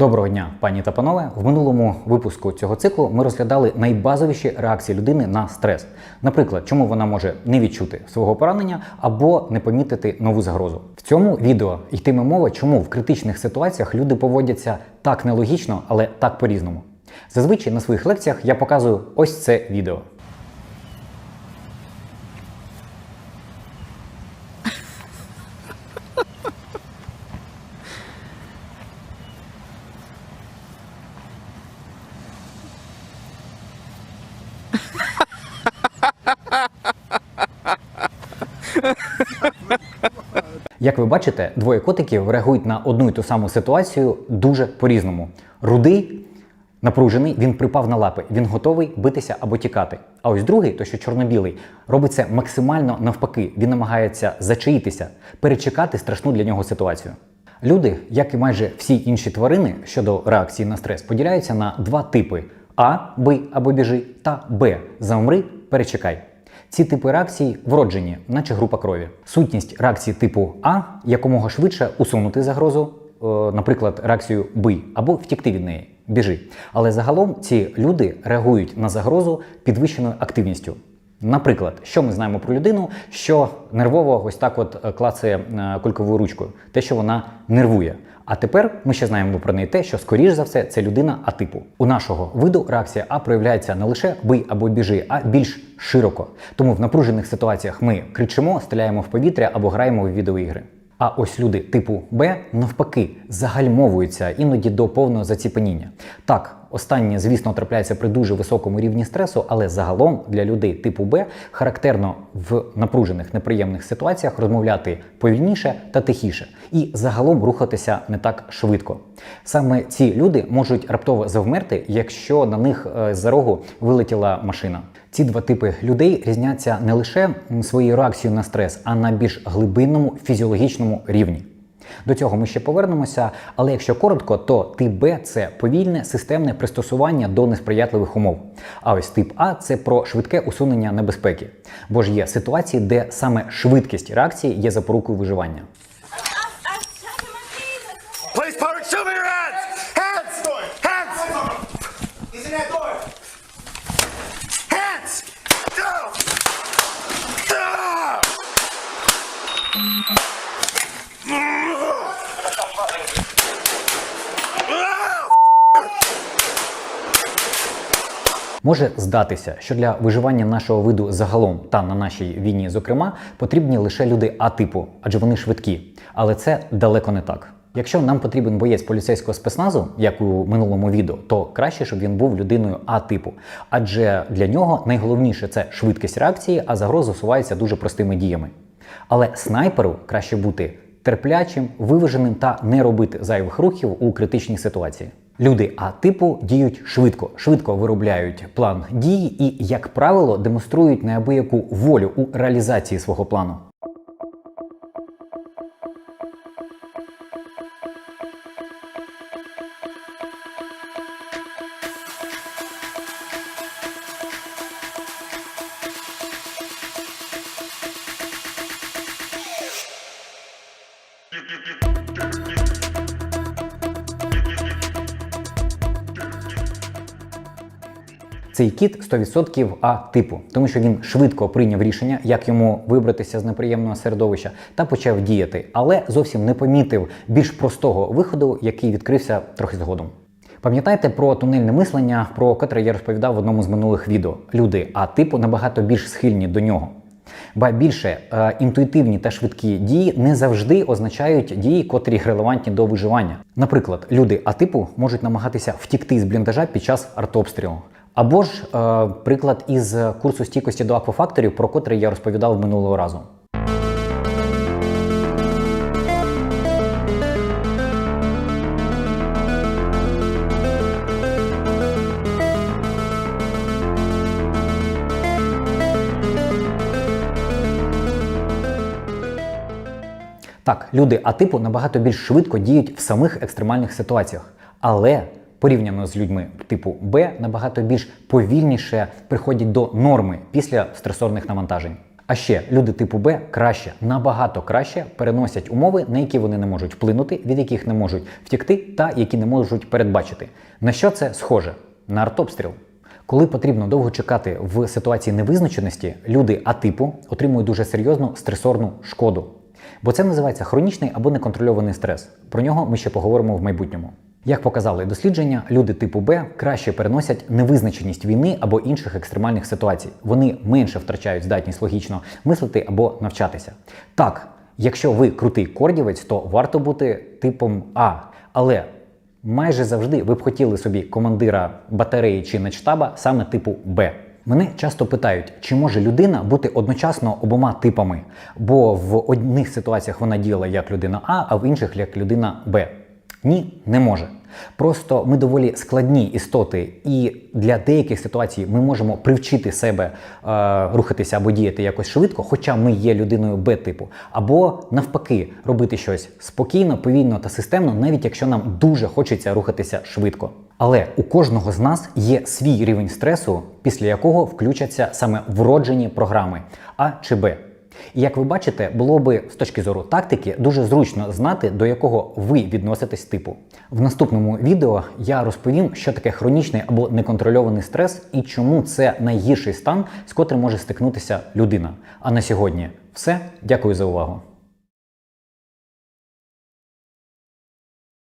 Доброго дня, пані та панове. В минулому випуску цього циклу ми розглядали найбазовіші реакції людини на стрес. Наприклад, чому вона може не відчути свого поранення або не помітити нову загрозу. В цьому відео йтиме мова, чому в критичних ситуаціях люди поводяться так нелогічно, але так по-різному. Зазвичай на своїх лекціях я показую ось це відео. Як ви бачите, двоє котиків реагують на одну і ту саму ситуацію дуже по-різному. Рудий напружений, він припав на лапи, він готовий битися або тікати. А ось другий, то що чорно-білий, робить це максимально навпаки. Він намагається зачаїтися, перечекати страшну для нього ситуацію. Люди, як і майже всі інші тварини щодо реакції на стрес, поділяються на два типи: А бий або біжи, та Б замри, перечекай. Ці типи реакцій вроджені, наче група крові. Сутність реакції типу А якомога швидше усунути загрозу, е, наприклад, реакцію бий або втікти від неї, біжи. Але загалом ці люди реагують на загрозу підвищеною активністю. Наприклад, що ми знаємо про людину, що нервово ось так от е, клацає е, кульковою ручкою, те, що вона нервує. А тепер ми ще знаємо про неї те, що скоріш за все це людина А-типу. У нашого виду реакція А проявляється не лише бий або біжи, а більш широко. Тому в напружених ситуаціях ми кричимо, стріляємо в повітря або граємо в відеоігри. А ось люди типу Б навпаки загальмовуються іноді до повного заціпеніння. Так, останнє, звісно, трапляється при дуже високому рівні стресу, але загалом для людей типу Б характерно в напружених неприємних ситуаціях розмовляти повільніше та тихіше, і загалом рухатися не так швидко. Саме ці люди можуть раптово завмерти, якщо на них е, з-за рогу вилетіла машина. Ці два типи людей різняться не лише своєю реакцією на стрес, а на більш глибинному фізіологічному рівні. До цього ми ще повернемося, але якщо коротко, то тип Б це повільне системне пристосування до несприятливих умов. А ось тип А це про швидке усунення небезпеки. Бо ж є ситуації, де саме швидкість реакції є запорукою виживання. Department, show me your hands! Hands! Hands! In that Може здатися, що для виживання нашого виду загалом та на нашій війні, зокрема, потрібні лише люди А-типу, адже вони швидкі. Але це далеко не так. Якщо нам потрібен боєць поліцейського спецназу, як у минулому відео, то краще, щоб він був людиною А-типу. Адже для нього найголовніше це швидкість реакції, а загроза усувається дуже простими діями. Але снайперу краще бути терплячим, виваженим та не робити зайвих рухів у критичній ситуації. Люди А-типу діють швидко, швидко виробляють план дій і, як правило, демонструють неабияку волю у реалізації свого плану. Цей кіт 100% А-типу, тому що він швидко прийняв рішення, як йому вибратися з неприємного середовища, та почав діяти, але зовсім не помітив більш простого виходу, який відкрився трохи згодом. Пам'ятаєте про тунельне мислення, про котре я розповідав в одному з минулих відео. Люди А-типу набагато більш схильні до нього. Ба більше е, інтуїтивні та швидкі дії не завжди означають дії, котрі релевантні до виживання. Наприклад, люди А-типу можуть намагатися втікти з бліндажа під час артобстрілу. Або ж е, приклад із курсу стійкості до аквафакторів, про котрий я розповідав минулого разу. Так, люди А-типу набагато більш швидко діють в самих екстремальних ситуаціях, але порівняно з людьми типу Б набагато більш повільніше приходять до норми після стресорних навантажень. А ще люди типу Б краще, набагато краще переносять умови, на які вони не можуть вплинути, від яких не можуть втікти, та які не можуть передбачити. На що це схоже? На артобстріл. Коли потрібно довго чекати в ситуації невизначеності, люди А-типу отримують дуже серйозну стресорну шкоду. Бо це називається хронічний або неконтрольований стрес. Про нього ми ще поговоримо в майбутньому. Як показали дослідження, люди типу Б краще переносять невизначеність війни або інших екстремальних ситуацій. Вони менше втрачають здатність логічно мислити або навчатися. Так, якщо ви крутий кордівець, то варто бути типом А. Але майже завжди ви б хотіли собі командира батареї чи начштаба саме типу Б. Мене часто питають, чи може людина бути одночасно обома типами, бо в одних ситуаціях вона діяла як людина А, а в інших як людина Б. Ні, не може. Просто ми доволі складні істоти, і для деяких ситуацій ми можемо привчити себе е, рухатися або діяти якось швидко, хоча ми є людиною Б-типу, або навпаки, робити щось спокійно, повільно та системно, навіть якщо нам дуже хочеться рухатися швидко. Але у кожного з нас є свій рівень стресу, після якого включаться саме вроджені програми А чи Б. І як ви бачите, було би з точки зору тактики дуже зручно знати, до якого ви відноситесь типу. В наступному відео я розповім, що таке хронічний або неконтрольований стрес і чому це найгірший стан, з котрим може стикнутися людина. А на сьогодні все. Дякую за увагу.